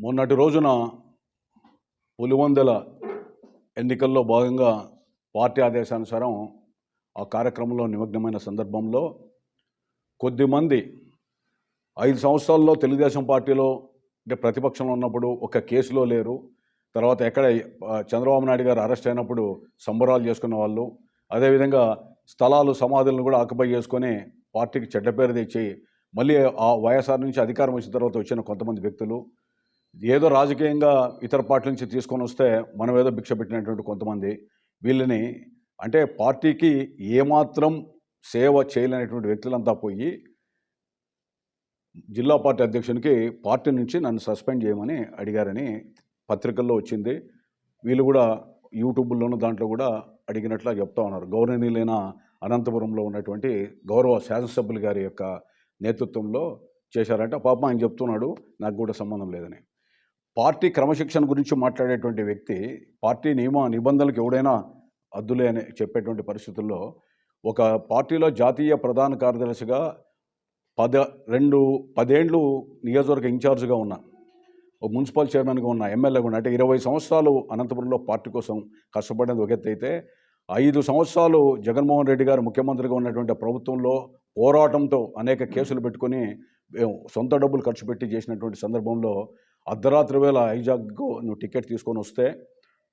మొన్నటి రోజున పులివందల ఎన్నికల్లో భాగంగా పార్టీ ఆదేశానుసారం ఆ కార్యక్రమంలో నిమగ్నమైన సందర్భంలో కొద్దిమంది ఐదు సంవత్సరాల్లో తెలుగుదేశం పార్టీలో అంటే ప్రతిపక్షంలో ఉన్నప్పుడు ఒక కేసులో లేరు. తర్వాత ఎక్కడ చంద్రబాబు నాయుడు గారు అరెస్ట్ అయినప్పుడు సంబరాలు చేసుకున్న వాళ్ళు అదేవిధంగా స్థలాలు సమాధులను కూడా ఆక్యుపై చేసుకొని పార్టీకి చెడ్డ పేరు తెచ్చి మళ్ళీ ఆ వైఎస్ఆర్ నుంచి అధికారం వచ్చిన తర్వాత వచ్చిన కొంతమంది వ్యక్తులు ఏదో రాజకీయంగా ఇతర పార్టీ నుంచి తీసుకొని వస్తే మనం ఏదో భిక్ష పెట్టినటువంటి కొంతమంది వీళ్ళని అంటే పార్టీకి ఏమాత్రం సేవ చేయలేనటువంటి వ్యక్తులంతా పోయి జిల్లా పార్టీ అధ్యక్షునికి పార్టీ నుంచి నన్ను సస్పెండ్ చేయమని అడిగారని పత్రికల్లో వచ్చింది. వీళ్ళు కూడా యూట్యూబ్లోనూ దాంట్లో కూడా అడిగినట్లా చెప్తా ఉన్నారు. గౌరవనీయులైన అనంతపురంలో ఉన్నటువంటి గౌరవ శాసనసభ్యులు గారి యొక్క నేతృత్వంలో చేశారంటే. పాపం ఆయన చెప్తున్నాడు నాకు కూడా సంబంధం లేదని. పార్టీ క్రమశిక్షణ గురించి మాట్లాడేటువంటి వ్యక్తి పార్టీ నియమ నిబంధనలకు ఎవడైనా అద్దులే అని చెప్పేటువంటి పరిస్థితుల్లో ఒక పార్టీలో జాతీయ ప్రధాన కార్యదర్శిగా పద రెండు పదేండ్లు నియోజకవర్గ ఇన్ఛార్జ్గా ఉన్న ఒక మున్సిపల్ చైర్మన్గా ఉన్న ఎమ్మెల్యేగా ఉన్న అంటే ఇరవై సంవత్సరాలు అనంతపురంలో పార్టీ కోసం కష్టపడేది ఒక ఎత్తు అయితే ఐదు సంవత్సరాలు జగన్మోహన్ రెడ్డి గారు ముఖ్యమంత్రిగా ఉన్నటువంటి ప్రభుత్వంలో పోరాటంతో అనేక కేసులు పెట్టుకొని సొంత డబ్బులు ఖర్చు పెట్టి చేసినటువంటి సందర్భంలో అర్ధరాత్రి వేళ ఐజాగ్కు నువ్వు టికెట్ తీసుకొని వస్తే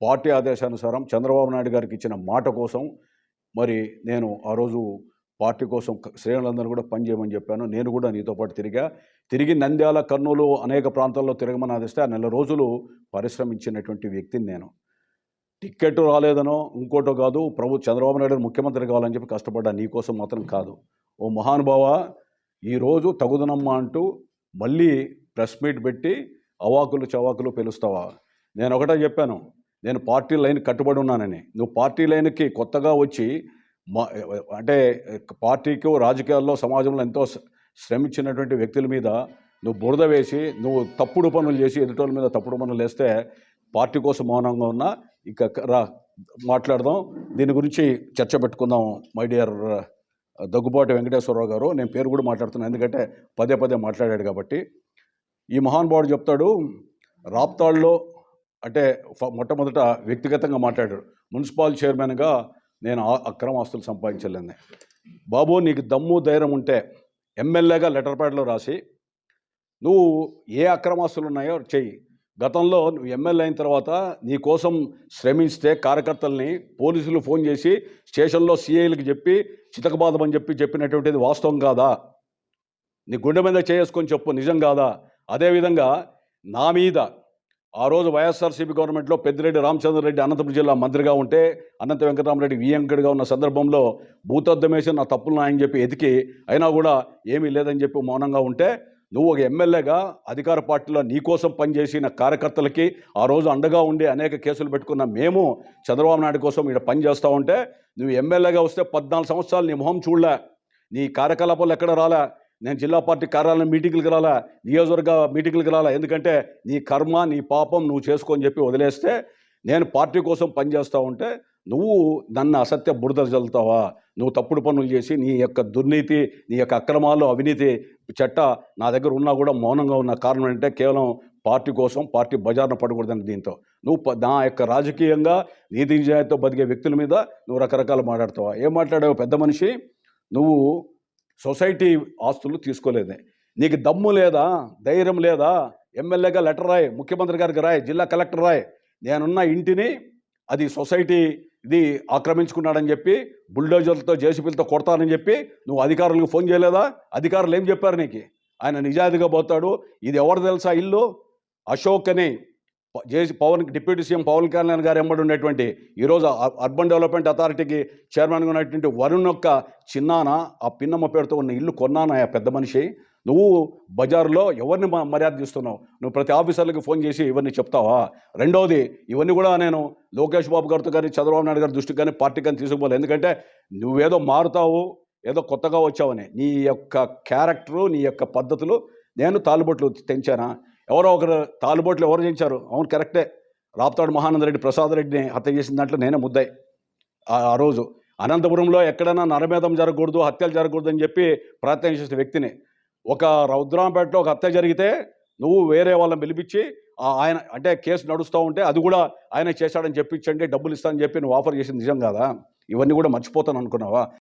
పార్టీ ఆదేశానుసారం చంద్రబాబు నాయుడు గారికి ఇచ్చిన మాట కోసం మరి నేను ఆ రోజు పార్టీ కోసం శ్రేణులందరూ కూడా పనిచేయమని చెప్పాను. నేను కూడా నీతో పాటు తిరిగా. తిరిగి నంద్యాల కర్నూలు అనేక ప్రాంతాల్లో తిరగమని ఆదిస్తే ఆ నెల రోజులు పరిశ్రమించినటువంటి వ్యక్తిని నేను. టిక్కెట్ రాలేదనో ఇంకోటో కాదు ప్రభు చంద్రబాబు నాయుడు ముఖ్యమంత్రి కావాలని చెప్పి కష్టపడ్డా నీకోసం మాత్రం కాదు. ఓ మహానుభావ ఈరోజు తగుదనమ్మా అంటూ మళ్ళీ ప్రెస్ మీట్ పెట్టి అవాకులు చవాకులు పిలుస్తావా? నేను ఒకటే చెప్పాను నేను పార్టీ లైన్ కట్టుబడి ఉన్నానని. నువ్వు పార్టీ లైన్కి కొత్తగా వచ్చి మా అంటే పార్టీకి రాజకీయాల్లో సమాజంలో ఎంతో శ్రమించినటువంటి వ్యక్తుల మీద నువ్వు బురద వేసి నువ్వు తప్పుడు పనులు చేసి ఎదుటోళ్ళ మీద తప్పుడు పనులు వేస్తే పార్టీ కోసం మౌనంగా ఉన్నా ఇక రా మాట్లాడదాం. దీని గురించి చర్చ పెట్టుకుందాం మై డియర్ దగ్గుబాటి వెంకటేశ్వరరావు గారు. నేను పేరు కూడా మాట్లాడుతున్నాను ఎందుకంటే పదే పదే మాట్లాడాడు కాబట్టి. ఈ మహానుభావుడు చెప్తాడు రాప్తాడులో అంటే మొట్టమొదట వ్యక్తిగతంగా మాట్లాడాడు. మున్సిపల్ చైర్మన్గా నేను ఆ- అక్రమ ఆస్తులు సంపాదించలేని. బాబు నీకు దమ్ము ధైర్యం ఉంటే ఎమ్మెల్యేగా లెటర్ ప్యాడ్లో రాసి నువ్వు ఏ అక్రమాస్తులు ఉన్నాయో చెయ్యి. గతంలో నువ్వు ఎమ్మెల్యే అయిన తర్వాత నీ కోసం శ్రమిస్తే కార్యకర్తల్ని పోలీసులు ఫోన్ చేసి స్టేషన్లో సీఐలకు చెప్పి చితకబాదమని చెప్పి చెప్పినటువంటిది వాస్తవం కాదా? నీ గుండె మీద చేసుకొని చెప్పు నిజం కాదా? అదేవిధంగా నా మీద ఆ రోజు వైఎస్ఆర్సీపీ గవర్నమెంట్లో పెద్దిరెడ్డి రామచంద్రరెడ్డి అనంతపురం జిల్లా మంత్రిగా ఉంటే అనంత వెంకటరామరెడ్డి వియంకడిగా ఉన్న సందర్భంలో భూతద్దమేసి నా తప్పులు ఆయన చెప్పి ఎతికి అయినా కూడా ఏమీ లేదని చెప్పి మౌనంగా ఉంటే నువ్వు ఒక ఎమ్మెల్యేగా అధికార పార్టీలో నీకోసం పనిచేసిన కార్యకర్తలకి ఆ రోజు అండగా ఉండి అనేక కేసులు పెట్టుకున్న మేము చంద్రబాబు నాయుడు కోసం ఇక్కడ పనిచేస్తూ ఉంటే నువ్వు ఎమ్మెల్యేగా వస్తే పద్నాలుగు సంవత్సరాలు నీ మొహం చూడలే నీ కార్యకలాపాలు ఎక్కడ రాలే నేను జిల్లా పార్టీ కార్యాలయం మీటింగ్లకు రాలా నియోజకవర్గ మీటింగ్లకు రాలా. ఎందుకంటే నీ కర్మ నీ పాపం నువ్వు చేసుకొని చెప్పి వదిలేస్తే నేను పార్టీ కోసం పనిచేస్తూ ఉంటే నువ్వు నన్ను అసత్య బురద చల్లుతావా నువ్వు తప్పుడు పనులు చేసి నీ యొక్క దుర్నీతి నీ యొక్క అక్రమాలు అవినీతి చెట్ట నా దగ్గర ఉన్నా కూడా మౌనంగా ఉన్న కారణం ఏంటంటే కేవలం పార్టీ కోసం పార్టీ బజార్న పడకూడదని దీంతో. నువ్వు ప- నా యొక్క రాజకీయంగా నీతి నిజాయితీతో బతికే వ్యక్తుల మీద నువ్వు రకరకాలు మాట్లాడతావా? ఏం మాట్లాడావు పెద్ద మనిషి? నువ్వు సొసైటీ ఆస్తులు తీసుకోలేదే. నీకు దమ్ము లేదా? ధైర్యం లేదా? ఎమ్మెల్యేగా లెటర్ రాయ్ ముఖ్యమంత్రి గారికి రాయ్ జిల్లా కలెక్టర్ రాయ్. నేనున్న ఇంటిని అది సొసైటీ ఇది ఆక్రమించుకున్నాడని చెప్పి బుల్డోజర్లతో జేసీబీలతో కొడతానని చెప్పి నువ్వు అధికారులకు ఫోన్ చేయలేదా? అధికారులు ఏం చెప్పారు నీకు? ఆయన నిజాయితీగా పోతాడు. ఇది ఎవరు తెలుసా ఇల్లు? అశోక్ అని JC Pawan deputy CM Pawan Kalyan garu ఎంబడి ఉండేటువంటి ఈరోజు అర్బన్ డెవలప్మెంట్ అథారిటీకి చైర్మన్గా ఉన్నటువంటి వరుణ్ యొక్క చిన్నాన ఆ పిన్నమ్మ పేరుతో ఉన్న ఇల్లు కొన్నాన ఆ పెద్ద మనిషి? నువ్వు బజారులో ఎవరిని మ- మర్యాద ఇస్తున్నావు నువ్వు ప్రతి ఆఫీసర్లకు ఫోన్ చేసి ఇవన్నీ చెప్తావా? రెండవది ఇవన్నీ కూడా నేను లోకేష్ బాబు గారితో కానీ చంద్రబాబు నాయుడు గారి దృష్టికి కానీ పార్టీ కానీ తీసుకుపోలేదు ఎందుకంటే నువ్వేదో మారుతావు ఏదో కొత్తగా వచ్చావని. నీ యొక్క క్యారెక్టరు నీ యొక్క పద్ధతులు నేను తాలుబొట్లు తెంచానా? ఎవరో ఒకరు తాలుబోట్లు ఎవరు చేయించారు? అవును కరెక్టే. రాప్తాడు మహానందరెడ్డి ప్రసాద్ రెడ్డిని హత్య చేసిన దాంట్లో నేనే ముద్దాయి. ఆ రోజు అనంతపురంలో ఎక్కడైనా నరమేధం జరగకూడదు హత్యలు జరగకూడదు అని చెప్పి ప్రయత్నం చేసిన వ్యక్తిని. ఒక రౌద్రాంపేటలో ఒక హత్య జరిగితే నువ్వు వేరే వాళ్ళని పిలిపించి ఆ ఆయన అంటే కేసు నడుస్తూ ఉంటే అది కూడా ఆయన చేశాడని చెప్పించండి డబ్బులు ఇస్తానని చెప్పి నువ్వు ఆఫర్ చేసింది నిజం కాదా? ఇవన్నీ కూడా మర్చిపోతాను అనుకున్నావా?